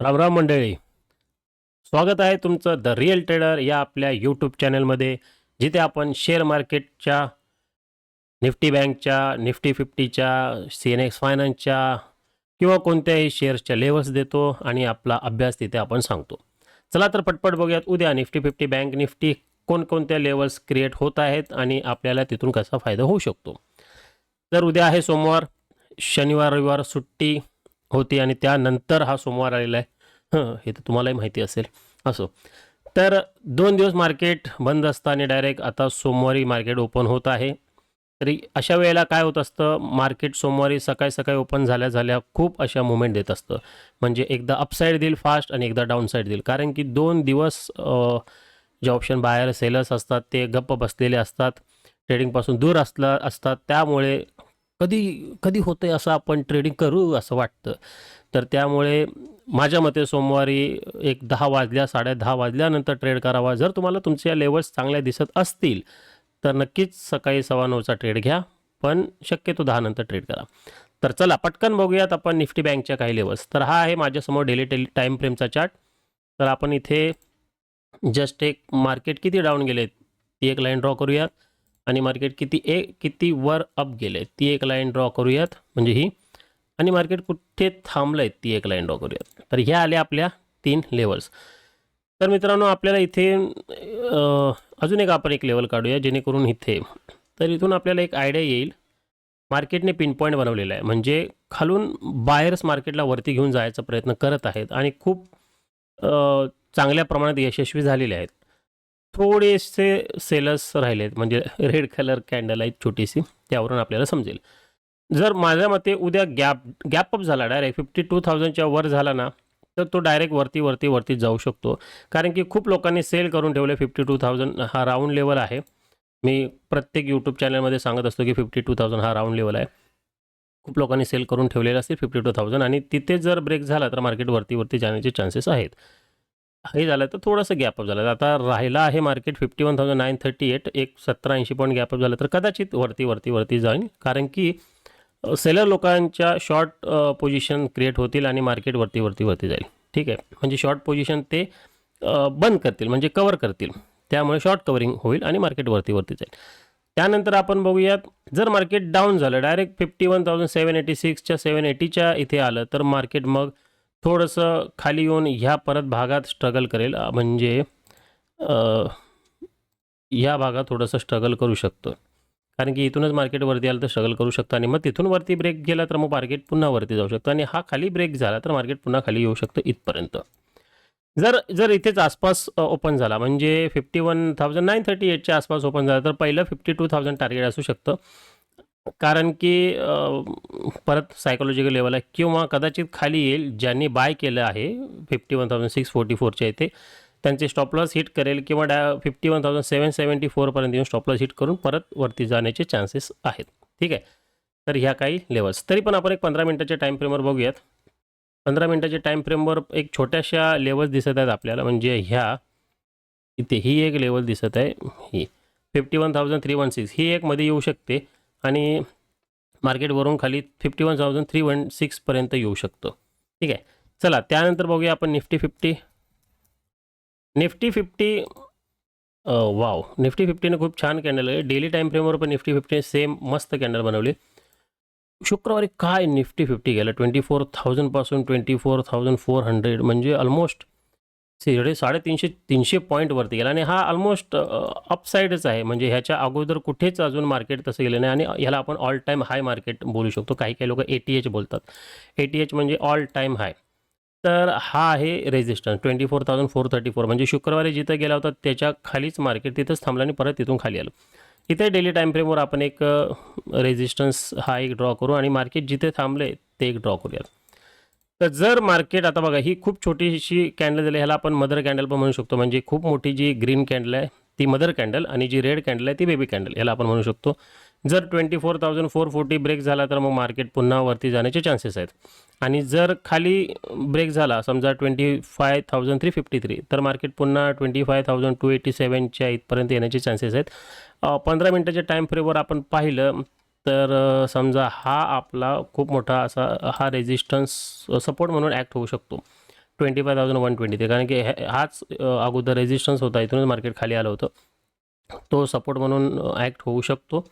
रामराम मंडळी स्वागत आहे तुमचं द रिअल ट्रेडर या आपल्या यूट्यूब चॅनलमध्ये जिथे आपण शेअर मार्केटच्या निफ्टी बँकच्या निफ्टी फिफ्टीच्या सी एन एक्स फायनान्सच्या किंवा कोणत्याही शेअर्सच्या लेवल्स देतो आणि आपला अभ्यास तिथे आपण सांगतो. चला तर पटपट बघूयात उद्या निफ्टी फिफ्टी बँक निफ्टी कोणकोणत्या लेवल्स क्रिएट होत आहेत आणि आपल्याला तिथून कसा फायदा होऊ शकतो. तर उद्या आहे सोमवार शनिवार रविवार सुट्टी होती आणि त्यानंतर हा सोमवार आलेला आहे. हं हे तर तुम्हालाही माहिती असेल. असो. तर दोन दिवस मार्केट बंद असताना डायरेक्ट आता सोमवारी मार्केट ओपन होत आहे. तरी अशा वेळेला काय होत असतं? मार्केट सोमवारी सकाळी सकाळी ओपन झाल्या झाल्या खूप अशा मुवमेंट देत असतं. म्हणजे एकदा अपसाईड देईल फास्ट आणि एकदा डाऊनसाईड देईल. कारण की दोन दिवस जे ऑप्शन बाहेर सेलर्स असतात ते गप्प बसलेले असतात. ट्रेडिंगपासून दूर असला असतात. त्यामुळे कधी कधी होते असं आपण ट्रेडिंग करू असं वाटतं. तर त्यामुळे माझ्या मते सोमवारी एक दहा वाजल्या साडे दहा वाजल्यानंतर ट्रेड करावा. जर तुम्हाला तुमच्या लेवल्स चांगल्या दिसत असतील तर नक्कीच सकाळी सव्वा नऊचा ट्रेड घ्या पण शक्यतो दहा नंतर ट्रेड करा. तर चला पटकन बघूयात आपण निफ्टी बँकच्या काही लेवल्स तर हा आहे माझ्यासमोर डेली टेली टाईम फ्रेमचा चार्ट तर आपण इथे जस्ट एक मार्केट किती डाऊन गेले ती एक लाईन ड्रॉ करूयात. आणि मार्केट किती ए किती वर अप गेले ती एक लाईन ड्रॉ करूयात. म्हणजे ही. आणि मार्केट कुठे थांबलं आहे ती एक लाईन ड्रॉ करूयात. तर ह्या आल्या आपल्या तीन लेवल्स तर मित्रांनो आपल्याला इथे अजून एक आपण एक लेवल काढूया जेणेकरून इथे. तर इथून आपल्याला एक आयडिया येईल. मार्केटने पिन पॉईंट बनवलेला आहे. म्हणजे खालून बायर्स मार्केटला वरती घेऊन जायचा प्रयत्न करत आहेत आणि खूप चांगल्या प्रमाणात यशस्वी झालेले आहेत. थोडेसे सेलर्स राहिलेत म्हणजे रेड कलर कॅन्डल आहेत छोटीशी त्यावरून आपल्याला समजेल. जर माझ्या मते उद्या गॅप गॅप अप झाला डायरेक्ट फिफ्टी टू थाउजंडच्या वर झाला ना तर तो डायरेक्ट वरती वरती वरती जाऊ शकतो. कारण की खूप लोकांनी सेल करून ठेवले फिफ्टी टू थाउजंड हा राऊंड लेवल आहे. मी प्रत्येक यूट्यूब चॅनलमध्ये सांगत असतो की फिफ्टी टू थाउजंड हा राऊंड लेवल आहे. खूप लोकांनी सेल करून ठेवलेलं असतील फिफ्टी टू थाउजंड आणि तिथे जर ब्रेक झाला तर मार्केट वरती वरती जाण्याचे चान्सेस आहेत. हे झालं तर थोडंसं गॅपअप झालं. आता राहिला आहे market fifty one thousand nine thirty eight एक सतरा ऐंशी पॉईंट गॅपअप झालं तर कदाचित वरती वरती वरती जाईल. कारण की सेलर लोकांच्या शॉर्ट पोझिशन क्रिएट होतील आणि मार्केट वरती वरती वरती जाईल. ठीक आहे? म्हणजे शॉर्ट पोझिशन ते बंद करतील म्हणजे कवर करतील. त्यामुळे शॉर्ट कवरिंग होईल आणि मार्केट वरती वरती जाईल. त्यानंतर आपण बघूयात जर मार्केट डाऊन झालं direct fifty one thousand seven eighty सिक्सच्या seven एटीच्या इथे आलं तर मार्केट मग थोडंसं खाली येऊन ह्या परत भागात स्ट्रगल करेल म्हणजे ह्या भागात थोडंसं स्ट्रगल करू शकतो. कारण की इथूनच मार्केटवरती आलं तर स्ट्रगल करू शकतं. आणि मग तिथून वरती ब्रेक गेला तर मग मार्केट पुन्हा वरती जाऊ शकतं. आणि हा खाली ब्रेक झाला तर मार्केट पुन्हा खाली येऊ शकतं इथपर्यंत. जर जर इथेच आसपास ओपन झाला म्हणजे fifty one thousand nine thirty एटच्या आसपास ओपन झाला तर पहिलं फिफ्टी टू थाउजंड टार्गेट असू शकतं. कारण की परत सायकोलॉजिकल लेवल आहे. किंवा कदाचित खाली येईल ज्यांनी बाय केलं आहे fifty one thousand six forty फोरच्या इथे त्यांचे स्टॉपलॉस हिट करेल किंवा डा fifty one thousand seven seventy फोरपर्यंत येऊन स्टॉपलॉस हिट करून परत वरती जाण्याचे चान्सेस आहेत. ठीक आहे? तर ह्या काही लेवल्स तरी पण आपण एक पंधरा मिनटाच्या टाईम फ्रेमवर बघूयात. पंधरा मिनटाच्या टाईम फ्रेमवर एक छोट्याशा लेवल्स दिसत आहेत आपल्याला. म्हणजे ह्या इथे ही एक लेवल दिसत आहे. ही. Fifty one thousand three one six ही एक मध्ये येऊ शकते. आणि मार्केटवरून खाली fifty one thousand three one सिक्सपर्यंत येऊ शकतो. ठीक आहे? चला त्यानंतर बघूया आपण Nifty fifty. Nifty fifty wow. Nifty फिफ्टीने खूप छान कॅन्डल आहे. डेली टाईम फ्रेमवर पण निफ्टी फिफ्टीने सेम मस्त कॅन्डल बनवली. शुक्रवारी काय निफ्टी फिफ्टी गेलं? Twenty four थाउजंडपासून twenty four thousand four hundred म्हणजे ऑलमोस्ट साडे साडेतीनशे तीनशे पॉईंटवरती गेला. आणि हा ऑलमोस्ट अपसाईडच आहे. म्हणजे ह्याच्या अगोदर कुठेच अजून मार्केट तसं गेलं नाही. आणि ह्याला आपण ऑल टाईम हाय मार्केट बोलू शकतो. काही काही लोक ए टी एच बोलतात. ए टी एच म्हणजे ऑल टाईम हाय तर हा आहे resistance twenty four thousand four thirty four म्हणजे शुक्रवारी जिथं गेला होता त्याच्या खालीच मार्केट तिथंच थांबलं आणि परत तिथून खाली आलं. इथे डेली टाईम फ्रेमवर आपण एक रेजिस्टन्स हा एक ड्रॉ करू. आणि मार्केट जिथे थांबले ते एक ड्रॉ करूयात. तर जर मार्केट आता बघा ही खूप छोटीशी कॅन्डल झाली ह्याला आपण मदर कॅन्डल पण म्हणू शकतो. म्हणजे खूप मोठी जी ग्रीन कॅन्डल आहे ती मदर कॅन्डल आणि जी रेड कॅन्डल आहे ती बेबी कॅन्डल याला आपण म्हणू शकतो. जर twenty four thousand four forty break झाला तर मग मार्केट पुन्हा वरती जाण्याचे चान्सेस आहेत. आणि जर खाली ब्रेक झाला समजा twenty five thousand three fifty three तर मार्केट पुन्हा twenty five thousand two eighty सेवनच्या इथपर्यंत येण्याचे चान्सेस आहेत. पंधरा मिनटाच्या टाईम फ्रेमवर आपण पाहिलं तर समजा हा आपला खूप मोठा असा हा रेजिस्टन्स सपोर्ट म्हणून ॲक्ट होऊ शकतो. Twenty five thousand one twenty ते कारण की हे- हाच अगोदर रेजिस्टन्स होता इथूनच मार्केट खाली आलं होतं. तो सपोर्ट म्हणून ॲक्ट होऊ शकतो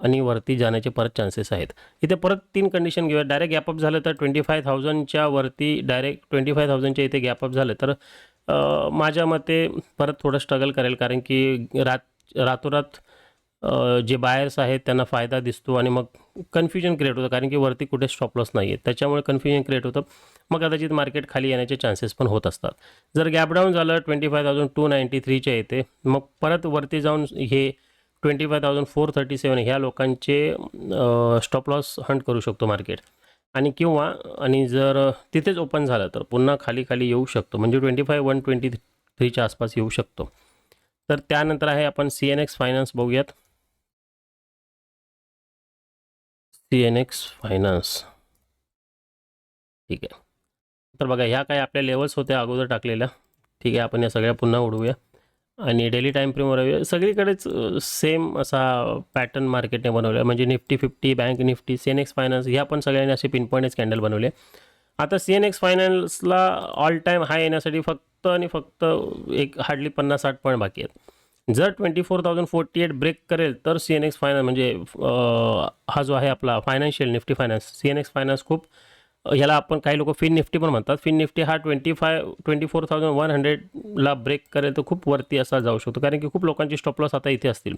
आणि वरती जाण्याचे परत चान्सेस आहेत. इथे परत तीन कंडिशन घेऊया डायरेक्ट गॅपअप झालं तर ट्वेंटी फाय थाउजंडच्या वरती डायरेक्ट ट्वेंटी फाय थाउजंडच्या इथे गॅपअप झालं तर माझ्या मते परत थोडं स्ट्रगल करेल कारण की रात रातोरात जे बायर्स आहेत त्यांना फायदा दिसतो आणि मग कन्फ्युजन क्रिएट होतं. कारण की वरती कुठे स्टॉप लॉस नाही आहे त्याच्यामुळे कन्फ्युजन क्रिएट होतं. मग कदाचित मार्केट खाली येण्याचे चान्सेस पण होत असतात. जर गॅपडाऊन झालं twenty five thousand two ninety थ्रीच्या येते. मग परत वरती जाऊन हे twenty five thousand four thirty seven ह्या लोकांचे स्टॉप लॉस हंट करू शकतो मार्केट आणि किंवा आणि जर तिथेच ओपन झालं तर पुन्हा खाली खाली येऊ शकतो. म्हणजे ट्वेंटी फाय वन ट्वेंटी थ्रीच्या आसपास येऊ शकतो. तर त्यानंतर आहे आपण सी एन एक्स फायनान्स बघूयात. सी एन एक्स फायनान्स ठीक आहे. तर बघा ह्या काही आपल्या लेवल्स होत्या अगोदर टाकलेल्या. ठीक आहे आपण या सगळ्या पुन्हा उडवूया. आणि डेली टाईम फ्रेमवर येऊया सगळीकडेच सेम असा पॅटर्न मार्केटने बनवला म्हणजे Nifty fifty bank Nifty C N X finance ह्या पण सगळ्यांनी असे पिनपॉईंटच कॅन्डल बनवले. आता सी एन एक्स फायनान्सला ऑल टाईम हाय येण्यासाठी फक्त आणि फक्त एक हार्डली पन्नास साठ पॉईंट बाकी आहेत. जर twenty four thousand forty eight break करेल तर सी एन एक्स फायनान्स म्हणजे हा जो आहे आपला financial Nifty finance C N X finance खूप ह्याला आपण काही लोक फिन निफ्टी पण म्हणतात. फिन निफ्टी हा twenty five twenty four thousand one हंड्रेडला break करेल तर खूप वरती असा जाऊ शकतो. कारण की खूप लोकांची स्टॉप लॉस आता इथे असतील.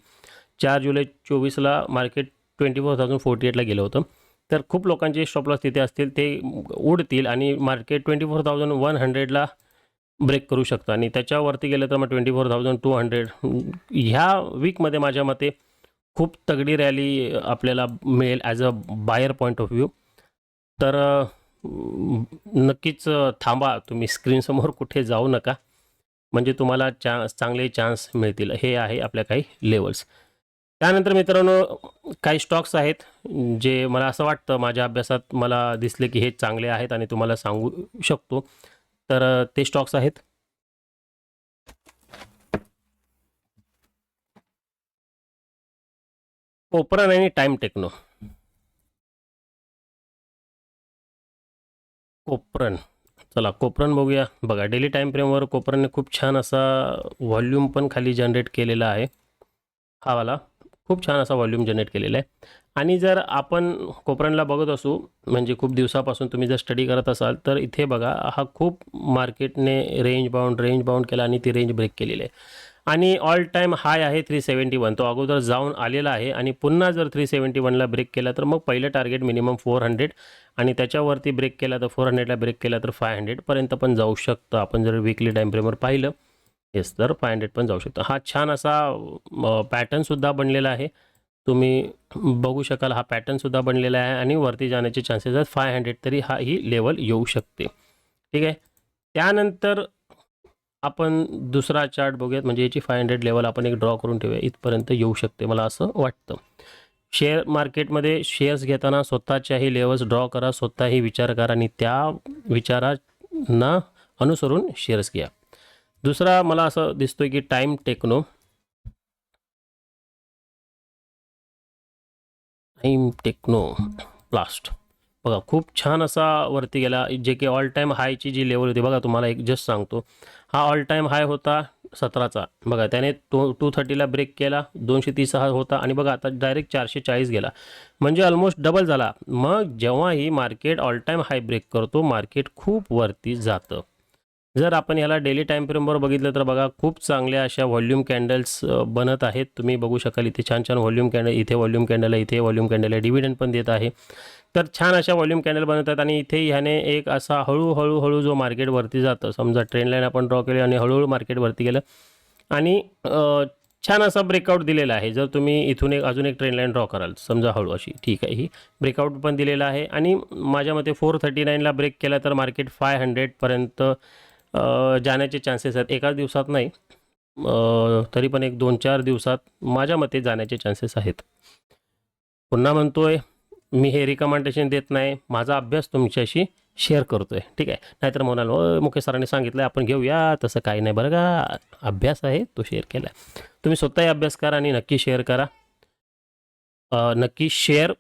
चार जुलै चोवीसला market twenty four thousand forty एटला गेलं होतं. तर खूप लोकांचे स्टॉप लॉस तिथे असतील ते उडतील आणि market twenty four thousand one हंड्रेडला break करू शकता. आणि त्याच्यावरती गेलं तर मग twenty four thousand two hundred ह्या वीकमध्ये माझ्या मते खूप तगडी रॅली आपल्याला मिळेल as a buyer point of view तर नक्कीच थांबा. तुम्ही स्क्रीनसमोर कुठे जाऊ नका. म्हणजे तुम्हाला चान्स चांगले चान्स मिळतील. हे आहे आपल्या काही लेवल्स त्यानंतर मित्रांनो काही स्टॉक्स आहेत जे मला असं वाटतं माझ्या अभ्यासात मला दिसले की हे चांगले आहेत आणि तुम्हाला सांगू शकतो. तर ते स्टॉक्स आहेत. कोपरन आणि टाइम टेक्नो. कोपरन. चला कोपरन बघूया. बघा डेली टाईम फ्रेमवर कोपरनने खूप छान असा व्हॉल्यूम पण खाली जनरेट केलेला आहे. हा वाला. खूप छान असा व्हॉल्यूम जनरेट केलेला आहे. आणि जर आपण कोपरनला बघत असू म्हणजे खूप दिवसापासून तुम्ही जर स्टडी करत असाल तर इथे बघा हा खूप मार्केटने रेंज बाउंड रेंज बाउंड केला आणि ती रेंज ब्रेक केलेली आहे. आणि ऑल टाईम हाय आहे थ्री सेवन्टी वन तो अगोदर जाऊन आलेला आहे आणि पुन्हा जर थ्री सेवन्टी वनला ब्रेक केला तर मग पहिलं टार्गेट मिनिमम फोर हंड्रेड आणि त्याच्यावरती ब्रेक केला तर फोर हंड्रेडला ब्रेक केला तर फाय हंड्रेडपर्यंत पण जाऊ शकतं. आपण जर विकली टाईम फ्रेमवर पाहिलं येस तर फाय हंड्रेड पण जाऊ शकतो. हा छान असा पॅटर्नसुद्धा बनलेला आहे. तुम्ही बघू शकाल हा पॅटर्नसुद्धा बनलेला आहे आणि वरती जाण्याचे चान्सेस आहेत फाय हंड्रेड तरी हा ही लेवल येऊ शकते. ठीक आहे? त्यानंतर आपण दुसरा चार्ट बघूयात. म्हणजे याची फाय हंड्रेड लेवल आपण एक ड्रॉ करून ठेवूया. इथपर्यंत येऊ शकते मला असं वाटतं. शेअर मार्केटमध्ये शेअर्स घेताना स्वतःच्याही लेवल्स ड्रॉ करा स्वतःही विचार करा आणि त्या विचारांना अनुसरून शेअर्स घ्या. दुसरा मला असं दिसतोय की time techno time techno last बघा खूप छान असा वरती गेला जे की ऑल टाईम हायची जी लेवल होती. बघा तुम्हाला एक जस्ट सांगतो. हा ऑल टाईम हाय होता सतराचा. बघा त्याने टू टू थर्टीला ब्रेक केला दोनशे तीस हा होता आणि बघा आता डायरेक्ट चारशे चाळीस गेला. म्हणजे ऑलमोस्ट डबल झाला. मग जेव्हाही market all time high break करतो मार्केट खूप वरती जातं. जर आपण याला डेली टाईम फ्रेमवर बघितलं तर बघा खूप चांगल्या अशा व्हॉल्यूम कॅन्डल्स बनत आहेत. तुम्ही बघू शकाल इथे छान छान व्हॉल्यूम कॅन्डल इथे व्हॉल्यूम कॅन्डल आहे इथे व्हॉल्यूम कॅन्डल आहे डिव्हिडंड पण देत आहे. तर छान अशा व्हॉल्यूम कॅन्डल बनत आहेत आणि इथे ह्याने एक असा हळूहळू हळू जो मार्केटवरती जातं समजा ट्रेन लाईन आपण ड्रॉ केली आणि हळूहळू मार्केटवरती गेलं. आणि छान असा ब्रेकआउट दिलेला आहे. जर तुम्ही इथून एक अजून एक ट्रेन लाईन ड्रॉ कराल समजा हळू अशी ठीक आहे ही ब्रेकआउट पण दिलेला आहे. आणि माझ्या मते फोर थर्टी नाईनला ब्रेक केला तर मार्केट फाय हंड्रेडपर्यंत जाण्याचे चान्सेस आहेत. एकाच दिवसात नाही तरी पण एक दोन चार दिवसात माझ्या मते जाण्याचे चान्सेस आहेत. पुन्हा म्हणतोय मी हे रिकमेंडेशन देत नाही. माझा अभ्यास तुमच्याशी शेअर करतोय. ठीक आहे? नाहीतर म्हणाल मुकेश सरांनी सांगितलं आपण घेऊया. तसं काही नाही. बरं का? अभ्यास आहे तो शेअर केला तुम्ही स्वतःही अभ्यास करा आणि नक्की शेअर करा. नक्की शेअर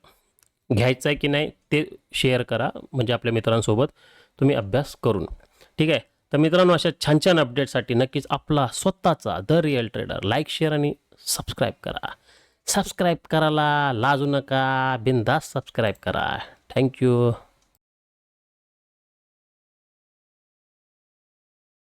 घ्यायचं आहे की नाही ते शेअर करा. म्हणजे आपल्या मित्रांसोबत तुम्ही अभ्यास करून. ठीक आहे? तर मित्रांनो अशा छान छान अपडेटसाठी नक्कीच आपला स्वतःचा the real trader like share आणि सबस्क्राईब करा. सबस्क्राईब करायला लाजू नका. बिनधास्त सबस्क्राईब करा. थँक्यू